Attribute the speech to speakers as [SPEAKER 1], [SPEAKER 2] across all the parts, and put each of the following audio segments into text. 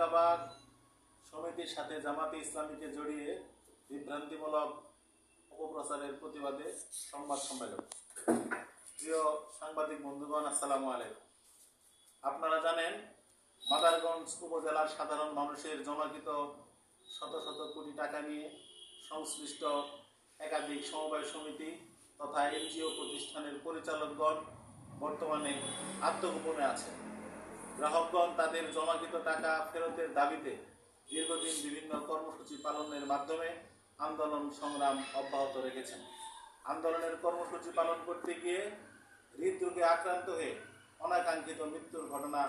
[SPEAKER 1] আল্লাহবাদ সমিতির সাথে জামাতে ইসলামীকে জড়িয়ে বিভ্রান্তিমূলক অপপ্রচারের প্রতিবাদে সংবাদ সম্মেলন। প্রিয় সাংবাদিক বন্ধুগণ, আসসালামু আলাইকুম। আপনারা জানেন, মাদারগঞ্জ উপজেলার সাধারণ মানুষের জমাকৃত শত শত কোটি টাকা নিয়ে সংশ্লিষ্ট একাধিক সমবায় সমিতি তথা এনজিও প্রতিষ্ঠানের পরিচালকগণ বর্তমানে আত্মগোপনে আছেন। গ্রাহকগণ তাদের জমাকৃত টাকা ফেরতের দাবিতে দীর্ঘদিন বিভিন্ন কর্মসূচি পালনের মাধ্যমে আন্দোলন সংগ্রাম অব্যাহত রেখেছেন। আন্দোলনের কর্মসূচি পালন করতে গিয়ে হৃদরোগে আক্রান্ত হয়ে অনাকাঙ্ক্ষিত মৃত্যুর ঘটনা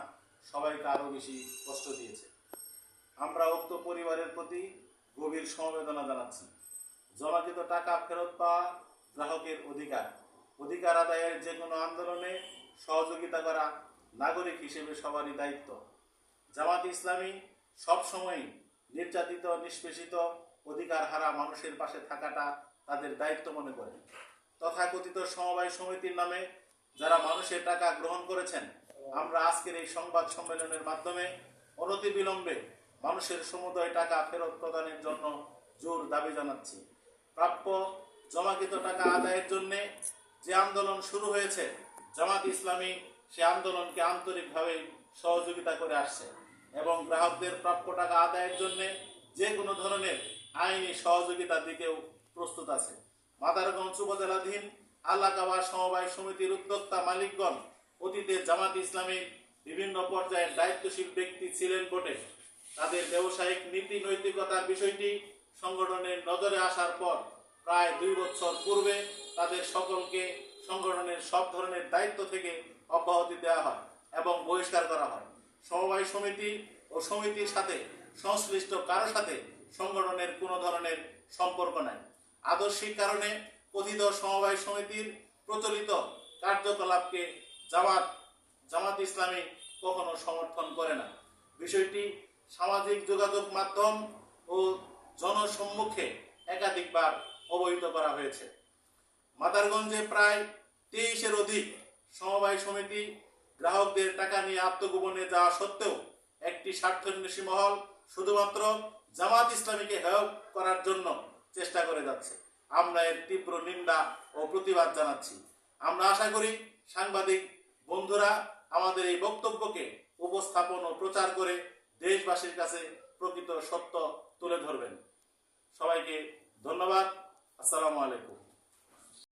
[SPEAKER 1] সবাইকে আরও বেশি কষ্ট দিয়েছে। আমরা উক্ত পরিবারের প্রতি গভীর সমবেদনা জানাচ্ছি। জমাকৃত টাকা ফেরত পাওয়া গ্রাহকের অধিকার অধিকার আদায়ের যে কোনো আন্দোলনে সহযোগিতা করা নাগরিক হিসেবে সবারই দায়িত্ব। জামাত ইসলামী সবসময়ই নির্যাতিত, নিষ্পেষিত, অধিকার হারা মানুষের পাশে থাকাটা তাদের দায়িত্ব মনে করে। তথাকথিত সমবায় সমিতির নামে যারা মানুষের টাকা গ্রহণ করেছেন, আমরা আজকের এই সংবাদ সম্মেলনের মাধ্যমে অনতিবিলম্বে মানুষের সমুদয় টাকা ফেরত প্রদানের জন্য জোর দাবি জানাচ্ছি। প্রাপ্য জমাকৃত টাকা আদায়ের জন্য যে আন্দোলন শুরু হয়েছে, জামাত ইসলামী সে আন্দোলনকে আন্তরিকভাবে সহযোগিতা করে আসছে এবং গ্রাহকদের প্রাপ্য টাকা আদায়ের জন্য যে কোনো ধরনের আইনি সহযোগিতার দিকেও প্রস্তুত আছে। মাদারগঞ্জ উপজেলাধীন আল্লাকাবা সমবায় সমিতির উদ্যোক্তা মালিকগণ অতীতে জামাত ইসলামীর বিভিন্ন পর্যায়ের দায়িত্বশীল ব্যক্তি ছিলেন বটে। তাদের ব্যবসায়িক নীতি নৈতিকতার বিষয়টি সংগঠনের নজরে আসার পর প্রায় দুই বছর পূর্বে তাদের সকলকে সংগঠনের সব ধরনের দায়িত্ব থেকে অব্যাহতি দেওয়া হয় এবং বহিষ্কার করা হয়। সমবায় সমিতি ও সমিতির সাথে সংশ্লিষ্ট কারও সাথে সংগঠনের কোনো ধরনের সম্পর্ক নাই। আদর্শিক কারণে কথিত সমবায় সমিতির প্রচলিত কার্যকলাপকে জামাত জামাত ইসলামী কখনো সমর্থন করে না। বিষয়টি সামাজিক যোগাযোগ মাধ্যম ও জনসম্মুখে একাধিকবার অবহিত করা হয়েছে। মাদারগঞ্জে প্রায় তেইশের অধিক সমবায় সমিতি গ্রাহকদের টাকা নিয়ে আত্মগোপনে যাওয়া সত্ত্বেও একটি স্বার্থান্বেষী মহল শুধুমাত্র জামাত ইসলামীকে হেয় করার জন্য চেষ্টা করে যাচ্ছে। আমরা এর তীব্র নিন্দা ও প্রতিবাদ জানাচ্ছি। আমরা আশা করি সাংবাদিক বন্ধুরা আমাদের এই বক্তব্যকে উপস্থাপন ও প্রচার করে দেশবাসীর কাছে প্রকৃত সত্য তুলে ধরবেন। সবাইকে ধন্যবাদ। আসসালামু আলাইকুম।